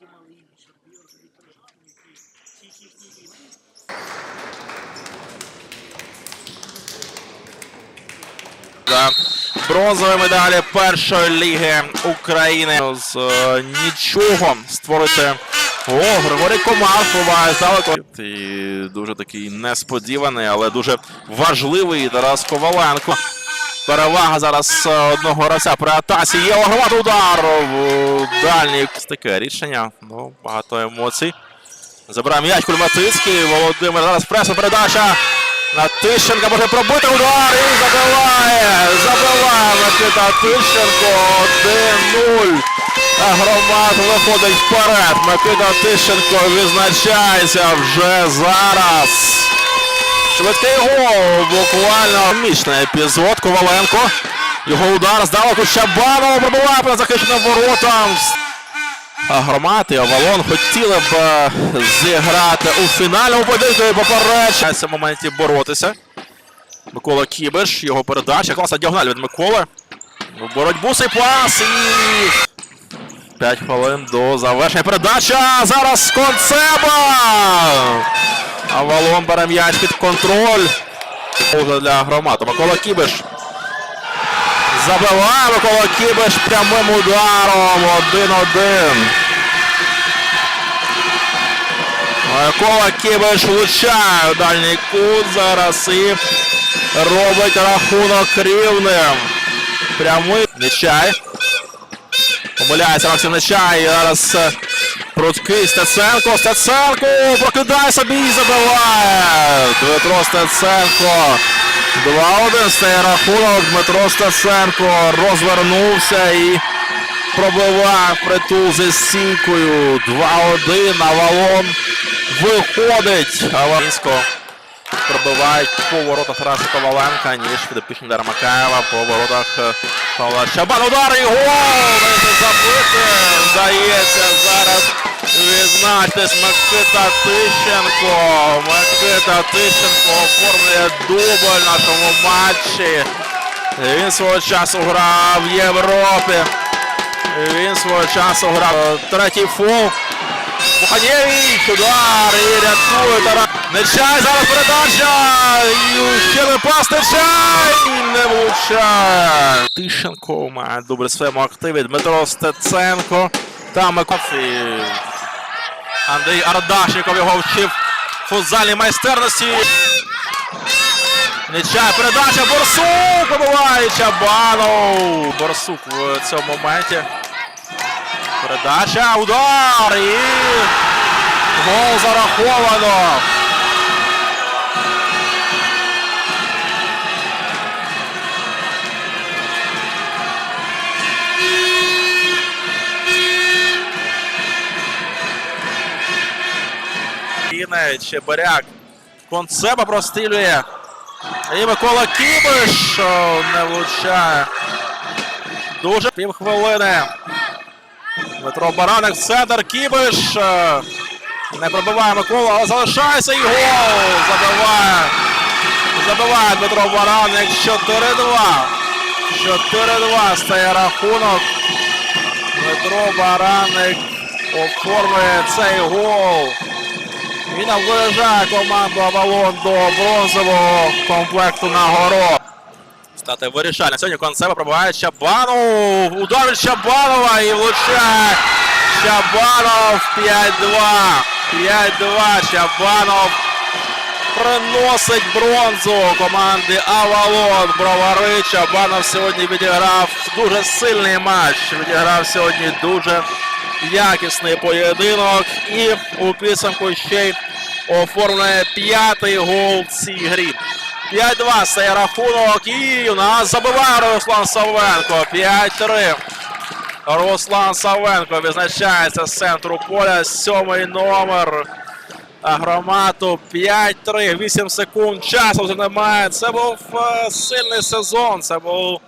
підіймали інших. Бронзові медалі першої ліги України з е, нічого створити. О, Григорій Комар ховає здалеку. І Дуже такий несподіваний, але дуже важливий Тарас Коваленко. Перевага зараз е, одного гравця при атаці. Є огромний удар дальній. Таке рішення. Ну, багато емоцій. Забирає м'яч Кульматицький. Володимир зараз преса передача. На Тищенка може пробити удар і забиває. Забиває Микита Тищенко. 1-0. А Громад виходить вперед. Микита Тищенко відзначається вже зараз. Швидкий гол, буквально мічний епізод. Коваленко. Його удар здалеку Щабанов пробиває по захищеним воротам. І Авалон хотіли б е, зіграти у фінальному поєдинку і попередження. В моменті боротися. Микола Кібиш, його передача. Класна діагональ від Миколи. Боротьбу цей пас і 5 хвилин до завершення. Передача. Зараз Концеба. Авалон бере м'яч під контроль. Уже для громади. Микола Кібиш. Забиває Микола Кібиш прямим ударом. 1-1. Микола Кібиш влучає у дальній кут зараз і робить рахунок рівним. Прямий Нечай. Помиляється Максим Нечай. І Зараз Прудкий Стеценко. Стеценко прокидає собі і забиває. Дмитро Стеценко. 2-1 стає рахунок. Дмитро Стеценко розвернувся і пробиває притул зі стійкою. 2-1. Авалон виходить. Авалінсько пробивають по воротах Тараса Коваленка, ніж підопічний Дара Макаєва по воротах е, Павла Щабан. Удар і гол! Забити. Вдається зараз відзначитись Микита Тищенко. Микита Тищенко оформлює дубль в нашому матчі. Він свого часу грав в Європі. Він свого часу грав е, третій фол. Буханєвич, удар і рятує Тарас. Нечай, зараз передача. Пас Нечай. Не влучає. Тищенко має добре своєму активі. Дмитро Стеценко. Та Микоф. І Андрій Ардашніков його вчив футзальній майстерності. Нечай, передача. Борсук побиває Чабанов. Борсук в цьому моменті. Передача, удар і гол зараховано. Кіне, Чебаряк. Концеба прострілює. І Микола Кібиш не влучає. Дуже півхвилини. Дмитро Бараник, центр, Кібиш. Не пробиває Микола, але залишається і гол. Забиває. Забиває Дмитро Бараник 4-2. 4-2 стає рахунок. Дмитро Бараник оформлює цей гол. І наближає команду Авалон до бронзового комплекту нагород. Стати вирішальне. Сьогодні концеба пробиває Чабанов. Удар від Чабанова і влучає Чабанов 5-2. 5-2. Чабанов приносить бронзу команди Авалон. Бровари. Чабанов сьогодні відіграв дуже сильний матч. Відіграв сьогодні дуже якісний поєдинок. І у підсумку ще й оформляє п'ятий гол в цій грі. 5-2 стає рахунок. І у нас забиває Руслан Савенко. 5-3. Руслан Савенко відзначається з центру поля. Сьомий номер. Агромату 5-3. 8 секунд часу вже немає. Це був е, сильний сезон. Це був